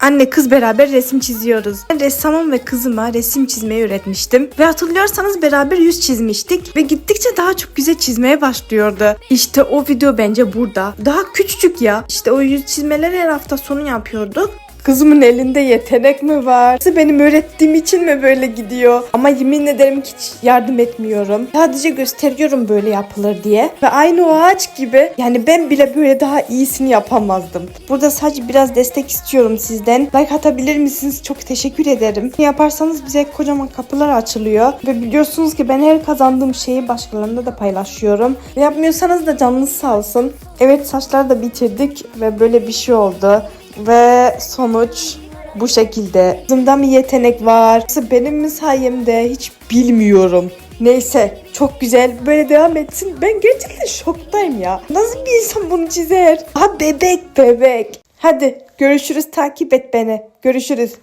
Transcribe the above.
Anne kız beraber resim çiziyoruz. Ben ressamım ve kızıma resim çizmeyi öğretmiştim. Ve hatırlıyorsanız beraber yüz çizmiştik. Ve gittikçe daha çok güzel çizmeye başlıyordu. İşte o video bence burada. Daha küçücük ya. İşte o yüz çizmeleri her hafta sonu yapıyorduk. Kızımın elinde yetenek mi var? Benim öğrettiğim için mi böyle gidiyor? Ama yemin ederim ki hiç yardım etmiyorum. Sadece gösteriyorum böyle yapılır diye. Ve aynı o ağaç gibi yani ben bile böyle daha iyisini yapamazdım. Burada sadece biraz destek istiyorum sizden. Like atabilir misiniz? Çok teşekkür ederim. Yaparsanız bize kocaman kapılar açılıyor. Ve biliyorsunuz ki ben her kazandığım şeyi başkalarına da paylaşıyorum. Ve yapmıyorsanız da canınız sağ olsun. Evet saçları da bitirdik ve böyle bir şey oldu. Ve sonuç bu şekilde. Kızımda bir yetenek var. Benim mi sayemde hiç bilmiyorum. Neyse çok güzel böyle devam etsin. Ben gerçekten şoktayım ya. Nasıl bir insan bunu çizer? Ha bebek bebek. Hadi görüşürüz takip et beni. Görüşürüz.